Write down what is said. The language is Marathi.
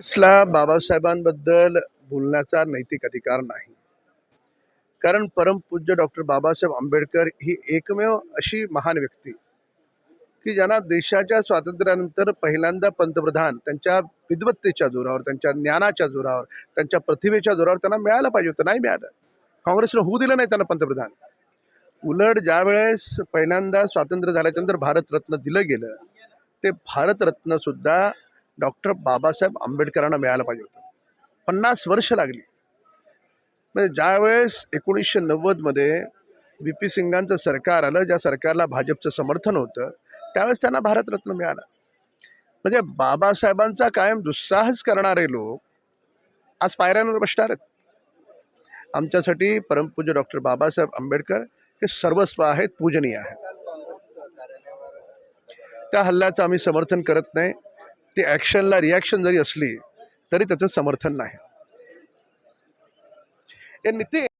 ला बाबासाहेबांबद्दल बोलण्याचा नैतिक अधिकार नाही. कारण परमपूज्य डॉक्टर बाबासाहेब आंबेडकर ही एकमेव अशी महान व्यक्ती की ज्यांना देशाच्या स्वातंत्र्यानंतर पहिल्यांदा पंतप्रधान त्यांच्या विद्वत्तेच्या जोरावर त्यांच्या ज्ञानाच्या जोरावर त्यांच्या प्रतिभेच्या जोरावर त्यांना मिळालं पाहिजे होतं नाही मिळालं. काँग्रेसनं होऊ दिलं नाही त्यांना पंतप्रधान. उलट ज्यावेळेस पहिल्यांदा स्वातंत्र्य झाल्याच्यानंतर भारतरत्न दिलं गेलं ते भारतरत्नसुद्धा डॉक्टर बाबासाहेब आंबेडकरांना मिळालं पाहिजे होतं. पन्नास वर्ष लागली. म्हणजे ज्यावेळेस एकोणीसशे नव्वदमध्ये व्ही पी सिंगांचं सरकार आलं ज्या सरकारला भाजपचं समर्थन होतं त्यावेळेस त्यांना भारतरत्न मिळाला. म्हणजे बाबासाहेबांचा कायम दुस्साहस करणारे लोक आज पायऱ्यांवर बसणार आहेत. आमच्यासाठी परमपूज्य डॉक्टर बाबासाहेब आंबेडकर हे सर्वस्व आहेत पूजनीय आहेत. त्या हल्ल्याचं आम्ही समर्थन करत नाही. ती ॲक्शनला रिॲक्शन जरी असली तरी त्याचं समर्थन नाही. हे निती